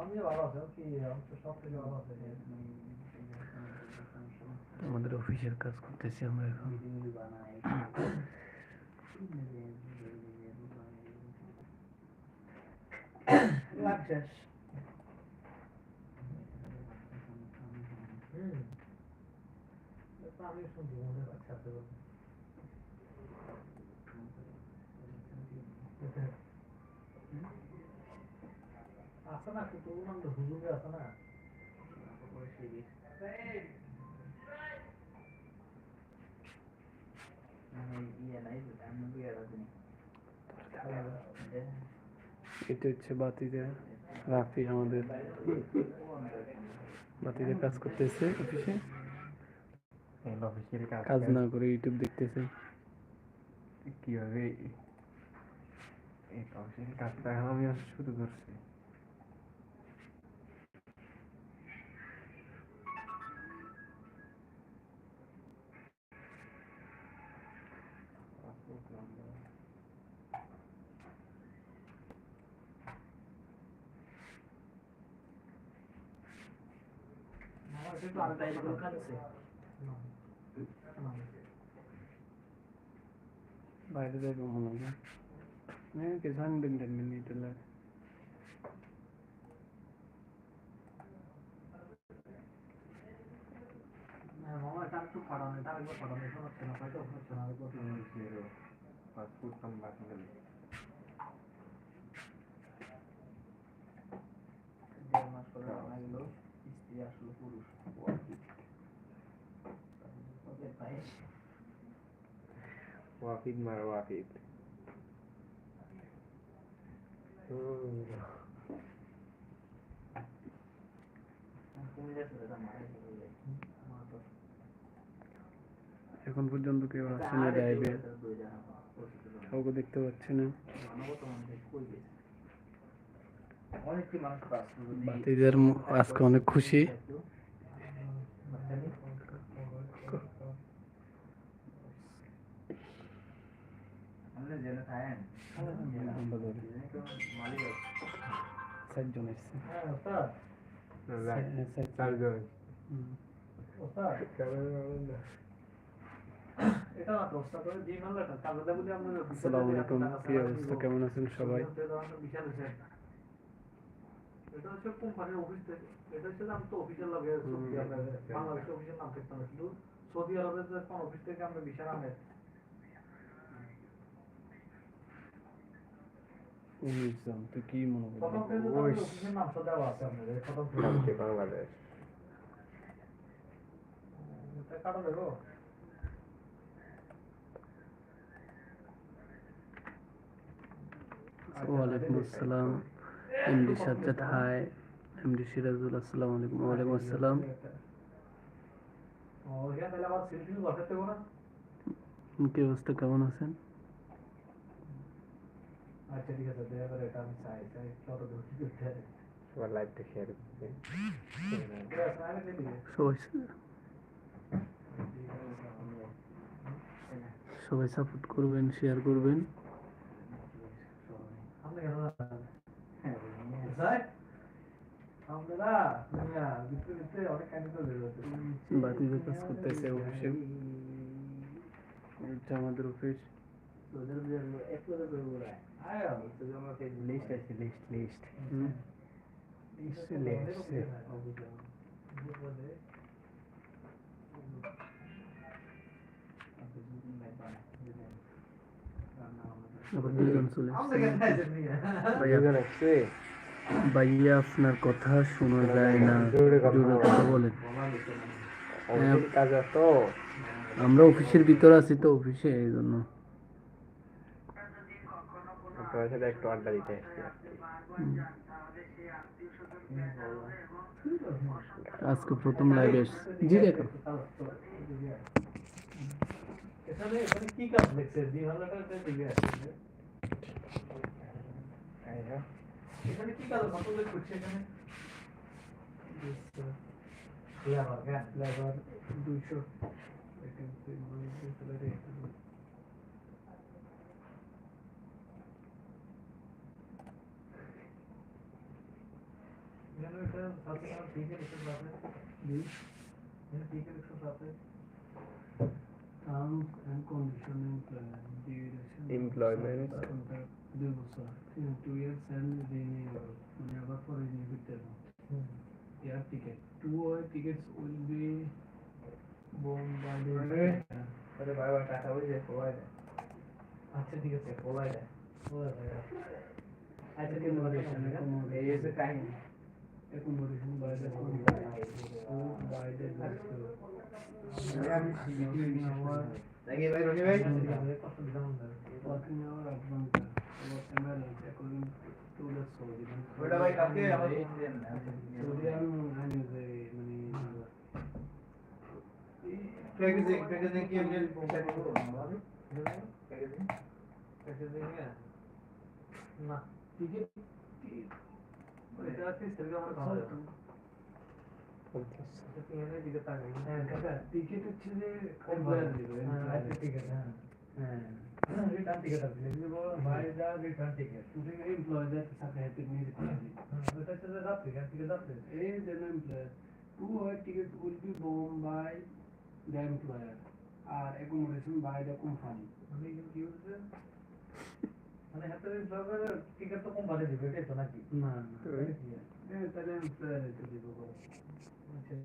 আমিও ভালো আছি কি আমি তো সব থেকে ভালো আছি আমাদের অফিসের কাজ করতেছি আমরা এখন লাগ শেষ হুম এটা আমি শুনছি মনে রাখছি আপনি আছে না কুতুব নাম তো হুজুরে আছে না। এটা হচ্ছে বাতিতে রাফি আমাদের বাতিতে কাজ করতেছে অফিসে। অফিসের কাজ না করে ইউটিউব দেখতেছে। কীভাবে এই অফিসের কাজটা এখন আমি শুরু করছি? people are available currency? No. no. By the way, मैं किसान बिंदन में नहीं चला पासपोर्ट कम बात স্ত্রী আসলো পুরুষ মারা এখন পর্যন্ত কেউ আসছে না লাইভে কাউকে দেখতে পাচ্ছি না অনেকটি মানুষ কাজ করবে বাতিদের আজকে অনেক খুশি। হ্যাঁ কেমন আছেন সবাই? এটা হচ্ছে কোম্পানির অফিস থেকে। এটা হচ্ছে আমি তো অফিসের লাগে সৌদি আরবে বাংলাদেশ অফিসের নাম থাকতাম না শুধু সৌদি আরবের যে কোন অফিস থেকে আমরা বিশাল আনে কি মনে প্রথম করবি তো অফিসের দেওয়া আছে আপনাদের বাংলাদেশ। কাটা দেবো ওয়ালাইকুম আসসালাম। MD Sajjad hi MD Sirajul আসসালামু আলাইকুম ওয়ালাইকুম আসসালাম। ও এখানে তাহলে আবার সেলফি বসাতে দেবো না কি অবস্থা কেমন আছেন? আচ্ছা ঠিক আছে দয়া করে এটা আমি চাই চাই কত দূর কি করতে হবে সবার লাইভটা শেয়ার করতে। ঠিক আছে, আমি দিয়ে দিবো। সবাই সবাই সাপোর্ট করবেন শেয়ার করবেন আপনি কেন জানেন? স্যার? আপনারা দুনিয়া ভিতরে ভিতরে অনেক কাহিনী তো বের হচ্ছে। বাতিতে কাজ করতেছে অফিসে এটা আমাদের অফিস তোদের বের হলো, এক করে বের হলো না। আয় আয়, তোদের আমাকে লিস্ট আছে লিস্ট লিস্ট হুম। লিস্টে লিস্টে। আবার দুজন চলে আমরা এসেছে। কেন খাইছেন মিয়া? ভাইয়া দুজন আসছে ভাইয়া, আপনার কথা শোনা যায় না। জোরে কথা বলেন। আমরা অফিসের ভিতরে আছি তো অফিসে, এই জন্য। আজকে প্রথম লাইভে জি, দেখো। কি কাজ লিখছে দুই হাজার টাকা দিবে আসলে এখানে কি কাজ কত লোক করছে এখানে লেবার হ্যাঁ লেবার দুইশো এখানে একটা সাথে আমার ঠিক লিখতে আছে এখানে ঠিক লিখতে আছে terms and condition employment duration Employment. দুই বছর টু ইয়ার্স এন্ড রিনিউয়াল মানে আবার পরে রিনিউ করতে হবে air ticket two way air tickets will be borne by আরে আরে ভাই ভাই টাকা ওই যে পোলাই দেয় আচ্ছা ঠিক আছে পোলাই দেয় পোলাই দেয় আচ্ছা কিন্তু এই যে কাহিনী accommodation by the company or by the director. Working hour, নাকি ভাই রনি ভাই working hour advance, or emergency according to the Saudi. ওটা ভাই কালকে আমার Saudi আমি মানে যে মানে প্যাকেজিং প্যাকেজিং কি এমনি পয়সা দিব প্যাকেজিং প্যাকেজিং না টিকিট এটা কি সেরকম আমার খাওয়া যাবে পঞ্চাশ এখানে দিকে তাকাই হ্যাঁ কাকা টিকিট হচ্ছে যে Employer employer দিবে হ্যাঁ আচ্ছা টিকেট হ্যাঁ হ্যাঁ রিটার্ন টিকেট আছে লিখব বাই দা রিটার্ন টিকেট তুমি এমপ্লয়ারদের সাথে হেঁটে নিয়ে দিতে পারবি ওটা হচ্ছে যে যাত্রী এখান থেকে যাত্রী is an employer. Two hour ticket will be borne by the employer or accommodation by the company. মানে এখানে কি হচ্ছে মানে হাতে ড্রাইভারের টিকেট তো কোম্পানি দিবে এটাই তো নাকি না না ওই। এ, তাহলে employer এতে দিব বলো। আচ্ছা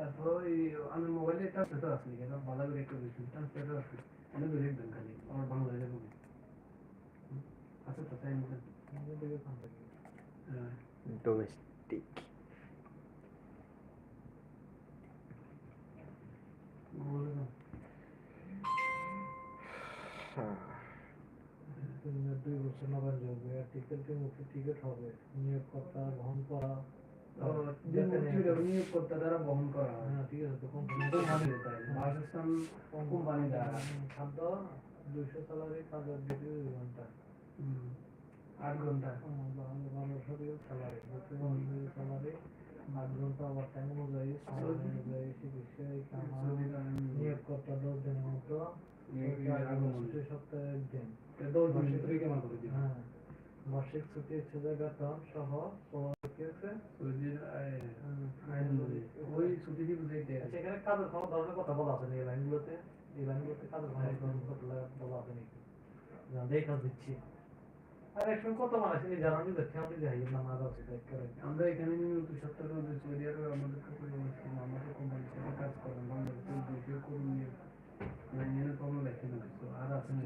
তারপর ওই আমি মোবাইলে ফটো আছে এটা ভালো করে একটু দেখি ট্রান্সলেটর আছে অনেক করে দেখবেন খালি আমার আচ্ছা তো তাই ডোমেস্টিক দুই বছর যোগ্য মুখে টিকিট হবে নিয়োগকর্তা বহন করা। যে মুক্তিটা নিয়োগকর্তা দ্বারা বহন করা হয়। ঠিক আছে তো কোম্পানি কোম্পানি তাই বাসস্থান কোম্পানি দ্বারা খাদ্য দুইশো স্যালারি কাজের ডিউটি দুই ঘণ্টা। হুম, আট ঘণ্টা। বারোশো দিয়ে স্যালারি স্যালারি আট ঘণ্টা ওভার টাইম অনুযায়ী সময় অনুযায়ী চিকিৎসা নিয়োগকর্তা দশ দিনের মতো। সপ্তাহে একদিন দশ দিন হ্যাঁ। ছুটি সহ কি। ওই ছুটি দিয়ে বুঝাইতে আছে। সেখানে কাজের কোনো ধরনের কথা বলা আছে না এই লাইনগুলোতে? এই লাইনগুলোতে কাজের কোনো কথা বলা আছে নাকি? যেমন দেখা দিচ্ছি। আর একসময় কত মানুষ জানা না মারা আছে তাই করে। আমরা এখানে নিয়মিত সত্তর রোজে সৌদি আরবে আমাদের করে আমাদের কোম্পানির সাথে কাজ করেন বাংলাদেশের ভিডিও করুন নিয়ে লেখে না তো আর আছে না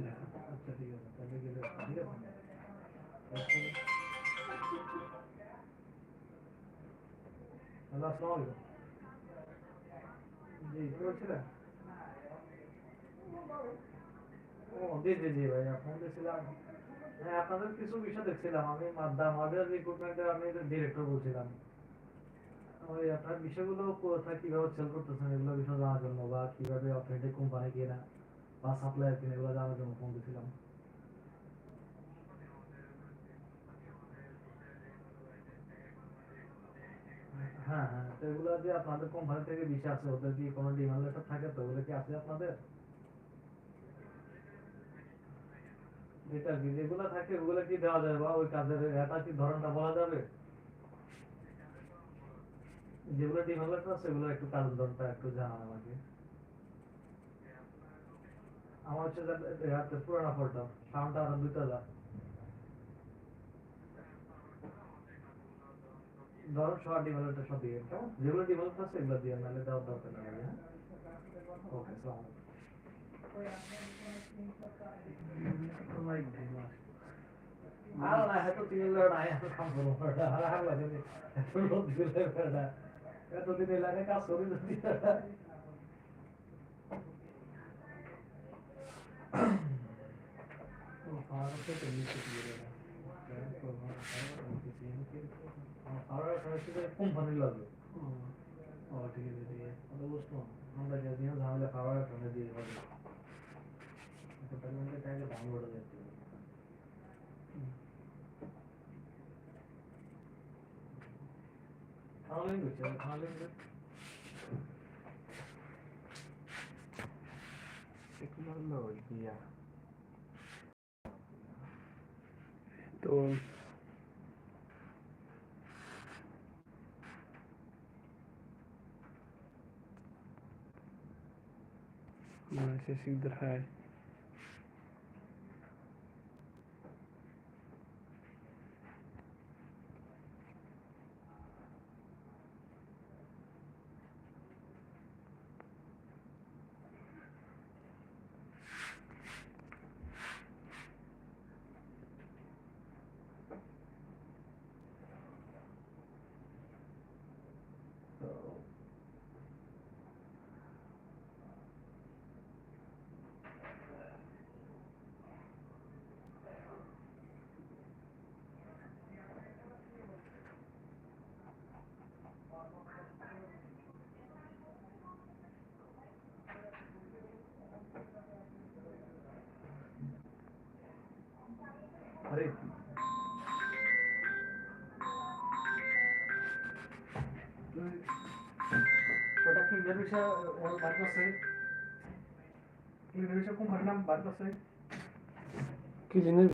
আচ্ছা ঠিক আছে তাহলে গেলে ঠিক আছে। হ্যালো আসসালামু আলাইকুম জি কি বলছিলেন ও জি জি জি ভাই ফোন দিয়েছিলাম হ্যাঁ আপনাদের কিছু বিষয় দেখছিলাম আমি মাদ্দা মাদার রিক্রুটমেন্টের আমি ডিরেক্টর বলছিলাম ওই আপনার বিষয়গুলো কোথায় কিভাবে সেল করতেছেন এগুলো বিষয় জানার জন্য বা কিভাবে অথেন্টিক কোম্পানি কিনা বা সাপ্লায়ার কিনা এগুলো জানার জন্য ফোন দিয়েছিলাম হ্যাঁ হ্যাঁ যে আপনাদের থেকে ওদের কি কোনো থাকে তো? কি আছে আপনাদের? থাকে কি দেওয়া যাবে? বা ওই কাজের এটা কি ধরনটা বলা যাবে? যেগুলো ডিমান্ড লেটার আছে একটু কাজের ধরনটা একটু জানান আমাকে। আমার হচ্ছে পুরানা ফোনটা সাউন্ডটা আরও দুইটা হাজার ধরো সব লেটার সব দিয়ে কেমন যেগুলো ডিমান্ড লেটার আছে, এগুলো দিয়ে নাহলে দেওয়ার দরকার নেই হ্যাঁ? ওকে সালাম আর না হয়তো তিন নাই এত কাম করব আর আর লাগে এত রোদ দিলে এতদিন এলাকা কাজ করি যদি ঝামেলা খাওয়ার ওখানে দিয়ে হবে এটা পেমেন্টের টাইমে দাম বড় যাচ্ছে খাওয়ালেন বুঝছে খাওয়ালেন টেকনোলজিয়া তো यहाँ से सीधा है। কি ইন্টারভিউটা বার করছে ইন্টারভিউটা কোন ঘটনা বার করছে কি জিনিস